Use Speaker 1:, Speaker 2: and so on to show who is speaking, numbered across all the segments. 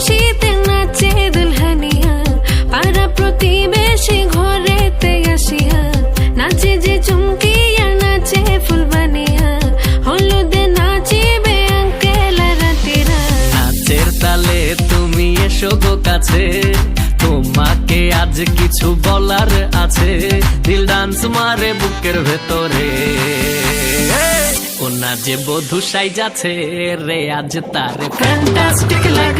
Speaker 1: খুশিতে নাচে দুলহানিয়া পাড়া প্রতিবেশী ঘরেতে আসিয়া নাচে যে চুমকিয়া নাচে ফুলবানিয়া হলুদে নাচিবে আঙ্কেল রাতিরা
Speaker 2: নাচের তালে তুমি এসো গো কাছে তোমাকে আজ কিছু বলার আছে দিল ডান্স মারে বুকের ভেতরে। ও না যে বধু সাই যাচ্ছে রে আজ তার ফ্যান্টাস্টিক লাগতাছে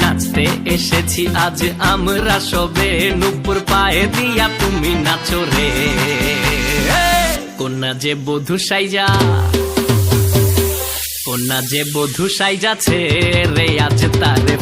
Speaker 2: নাচতে এসেছি, আজ আমরা সবে নুপুর পায়ে দিয়া তুমি নাচো রে। কন্যা যে বধু সাইজা, কন্যা যে বধু সাইজাছে রে, আজ তারে